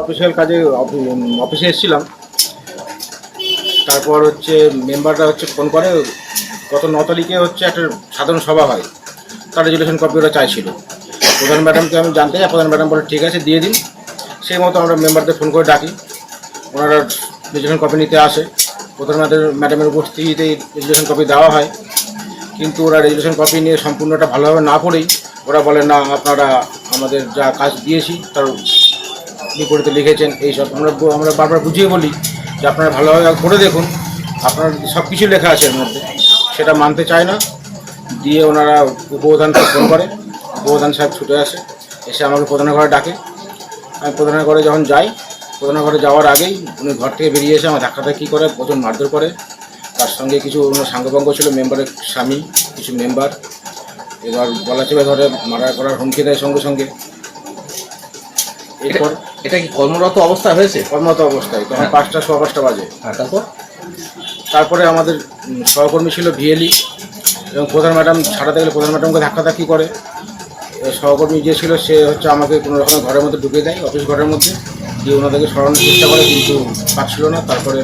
Official কাজে অফি- অফিসে এসেছিলাম। তারপর হচ্ছে মেম্বাররা হচ্ছে ফোন করে, গত ন তারিখে হচ্ছে একটা সাধারণ সভা হয়। তার রেজুলেশন কপি ওরা চাইছিল। প্রধান ম্যাডামকে আমি জানতে চাই, প্রধান ম্যাডাম বলে, ঠিক আছে, দিয়ে দিন। সেই মতো আমরা মেম্বারদের ফোন করে ডাকি। ওনারা রেজুলেশন কপি নিতে আসে। প্রধান ম্যাডাম- ম্যাডামের উপস্থিতিতেই রেজুলেশন কপি দেওয়া হয়। কিন্তু ওরা রেজুলেশন কপি নিয়ে সম্পূর্ণটা ভালোভাবে না পড়েই ওরা বলে, না, আপনারা আমাদের যা কাজ দিয়েছি, তার বিপরীতে লিখেছেন এইসব আমরা আমরা বারবার বুঝিয়ে বলি যে আপনারা ভালোভাবে করে দেখুন, আপনার সব কিছু লেখা আছে এর মধ্যে। সেটা মানতে চায় না, দিয়ে ওনারা উপপ্রধানকে ফোন করে। উপপ্রধান সাহেব ছুটে আসে, এসে আমাকে প্রধানের ঘরে ডাকে। আমি প্রধানের ঘরে যখন যাই প্রধানের ঘরে যাওয়ার আগেই উনি ঘর থেকে বেরিয়ে এসে আমার ধাক্কাধাক্কি করে প্রচুর মারধর করে। তার সঙ্গে কিছু অন্য সাঙ্গভঙ্গ ছিল, মেম্বারের স্বামী, কিছু মেম্বার। এবার গলা চেপে ধরে মারা করার হুমকি দেয় সঙ্গে সঙ্গে। এটা কি কর্মরত অবস্থা হয়েছে? কর্মরত অবস্থায় তখন পাঁচটা সোয়া পাঁচটা বাজে। আর তারপর? তারপরে আমাদের সহকর্মী ছিল ভিএলি এবং প্রধান ম্যাডাম ছাড়াতে গেলে প্রধান ম্যাডামকে ধাক্কাধাক্কি করে। সহকর্মী যে ছিল সে হচ্ছে আমাকে কোনো রকম ঘরের মধ্যে ঢুকে দেয় অফিস ঘরের মধ্যে। দিয়ে ওনাদেরকে সরানোর চেষ্টা করে কিন্তু পারছিল না। তারপরে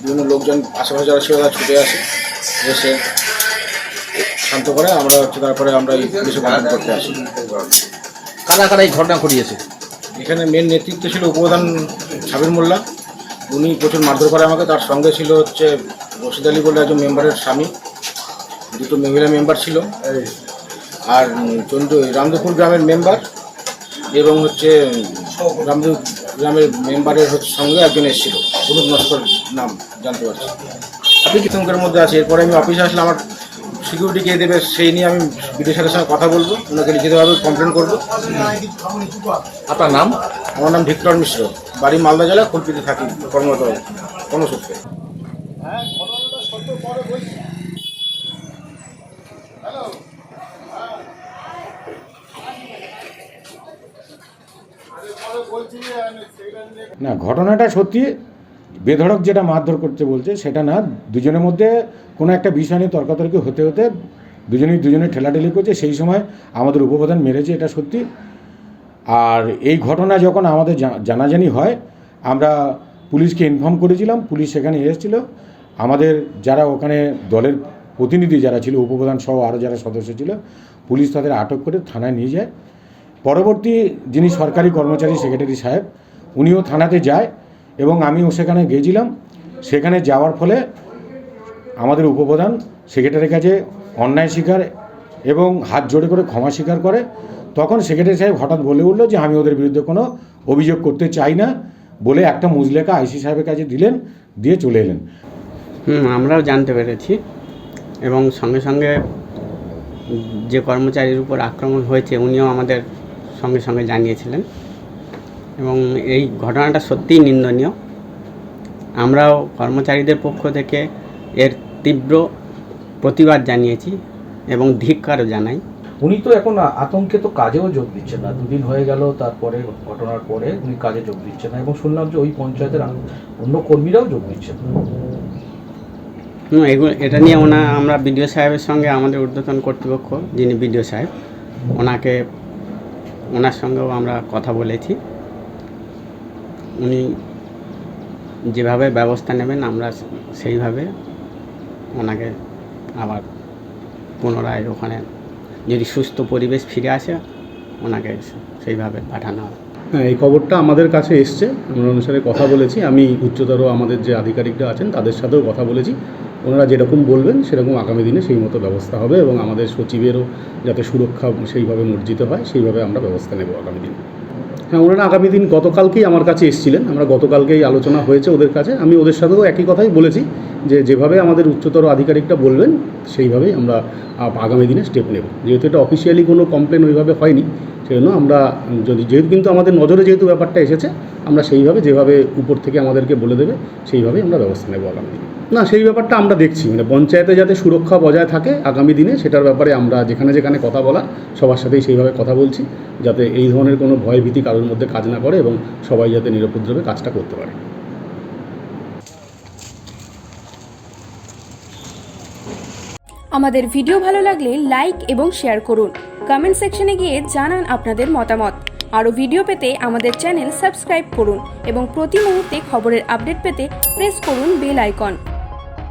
বিভিন্ন লোকজন আশেপাশে যারা ছিল তারা ছুটে আসে এসে শান্ত করে। আমরা হচ্ছে তারপরে আমরা এই পুলিশে করতে আসি। কারা কারা এই ঘটনা ঘটিয়েছে। এখানে মেন নেতৃত্ব ছিল উপপ্রধান সাবির মোল্লা। উনি প্রচুর মারধর করে আমাকে। তার সঙ্গে ছিল হচ্ছে রশিদ আলী বলে একজন মেম্বারের স্বামী। দুটো মহিলা মেম্বার ছিল। আর চন্দ্র রামদুপুর গ্রামের মেম্বার এবং হচ্ছে রামদুপুর গ্রামের মেম্বারের হচ্ছে সঙ্গে একজন এসেছিল। অনুপ নস্কর নাম, জানতে পারছি। আপনি কি মধ্যে আছে এরপরে আমি অফিসে আসলে আমার সিকিউরিটি কে দেবে, সেই নিয়ে আমি বিদেশের সঙ্গে কথা বলব, ওনাকে লিখিতভাবে কমপ্লেন করব। আপনার নাম? আমার নাম ভিক্টর মিশ্র। বাড়ি মালদা জেলা কলপিতে থাকি, কর্মরত কর্মসূত্রে। না ঘটনাটা সত্যি। বেধড়ক যেটা মারধর করতে বলছে, সেটা না, দুজনের মধ্যে কোনো একটা বিষয় নিয়ে তর্কাতর্কি হতে হতে দুজনেই দুজনে ঠেলাঠেলি করছে, সেই সময় আমাদের উপপ্রধান মেরেছে এটা সত্যি। আর এই ঘটনা যখন আমাদের জানাজানি হয়, আমরা পুলিশকে ইনফর্ম করেছিলাম, পুলিশ সেখানে এসেছিল। আমাদের যারা ওখানে দলের প্রতিনিধি যারা ছিল, উপপ্রধান সহ আরও যারা সদস্য ছিল, পুলিশ তাদের আটক করে থানায় নিয়ে যায়। পরবর্তী যিনি সরকারি কর্মচারী, সেক্রেটারি সাহেব, উনিও থানাতে যায়। এবং আমিও সেখানে গিয়েছিলাম সেখানে যাওয়ার ফলে আমাদের উপপ্রধান সেক্রেটারির কাছে অন্যায় স্বীকার এবং হাত জোড়ে করে ক্ষমা স্বীকার করে। তখন সেক্রেটারি সাহেব হঠাৎ বলে উঠল যে, আমি ওদের বিরুদ্ধে কোনো অভিযোগ করতে চাই না। বলে একটা মুজলেখা আইসি সাহেবের কাছে দিলেন, দিয়ে চলে এলেন। আমরাও জানতে পেরেছি এবং সঙ্গে সঙ্গে যে কর্মচারীর উপর আক্রমণ হয়েছে, উনিও আমাদের সঙ্গে সঙ্গে জানিয়েছিলেন। এবং এই ঘটনাটা সত্যিই নিন্দনীয়। আমরাও কর্মচারীদের পক্ষ থেকে এর তীব্র প্রতিবাদ জানিয়েছি এবং ধিক্কারও জানাই। উনি তো এখন আতঙ্কে তো কাজেও যোগ দিচ্ছেন না। দুদিন হয়ে গেল তারপরে ঘটনার পরে উনি কাজে যোগ দিচ্ছেন না। এবং শুনলাম যে ওই পঞ্চায়েতের অন্য কর্মীরাও যোগ দিচ্ছেন না। এগুলো এটা নিয়ে ওনা আমরা বিডিও সাহেবের সঙ্গে আমাদের ঊর্ধ্বতন কর্তৃপক্ষ যিনি বিডিও সাহেব ওনাকে ওনার সঙ্গেও আমরা কথা বলেছি। উনি যেভাবে ব্যবস্থা নেবেন, আমরা সেইভাবে ওনাকে আবার পুনরায় ওখানে যদি সুস্থ পরিবেশ ফিরে আসে, ওনাকে সেইভাবে পাঠানো হবে। হ্যাঁ এই খবরটা আমাদের কাছে এসছে। আমরা অনুসারে কথা বলেছি। আমি উচ্চতর আমাদের যে আধিকারিকরা আছেন, তাদের সাথেও কথা বলেছি। ওনারা যেরকম বলবেন, সেরকম আগামী দিনে সেই মতো ব্যবস্থা হবে এবং আমাদের সচিবেরও যাতে সুরক্ষা সেইভাবে মর্জিত হয়, সেইভাবে আমরা ব্যবস্থা নেব আগামী দিনে। হ্যাঁ ওনারা আগামী দিন গতকালকেই আমার কাছে এসেছিলেন। আমরা গতকালকেই আলোচনা হয়েছে ওদের কাছে। আমি ওদের সাথেও একই কথাই বলেছি যে যেভাবে আমাদের উচ্চতর আধিকারিকটা বলবেন, সেইভাবেই আমরা আগামী দিনে স্টেপ নেব। যেহেতু এটা অফিসিয়ালি কোনো কমপ্লেন ওইভাবে হয়নি, সেজন্য আমরা যদি যেহেতু কিন্তু আমাদের নজরে যেহেতু ব্যাপারটা এসেছে, আমরা সেইভাবে যেভাবে উপর থেকে আমাদেরকে বলে দেবে, সেইভাবেই আমরা ব্যবস্থা নেব আগামী দিনে। না, সেই ব্যাপারটা আমরা দেখছি। মানে পঞ্চায়েতে যাতে সুরক্ষা বজায় থাকে আগামী দিনে, সেটার ব্যাপারে আমরা যেখানে যেখানে কথা বলা সবার সাথেই সেইভাবে কথা বলছি, যাতে এই ধরনের কোনো ভয় ভীতি কারোর মধ্যে কাজ না করে এবং সবাই যাতে নিরাপদভাবে কাজটা করতে পারে। আমাদের ভিডিও ভালো লাগলে লাইক এবং শেয়ার করুন। কমেন্ট সেকশনে গিয়ে জানান আপনাদের মতামত। আরও ভিডিও পেতে আমাদের চ্যানেল সাবস্ক্রাইব করুন এবং প্রতি মুহূর্তে খবরের আপডেট পেতে প্রেস করুন বেল আইকন।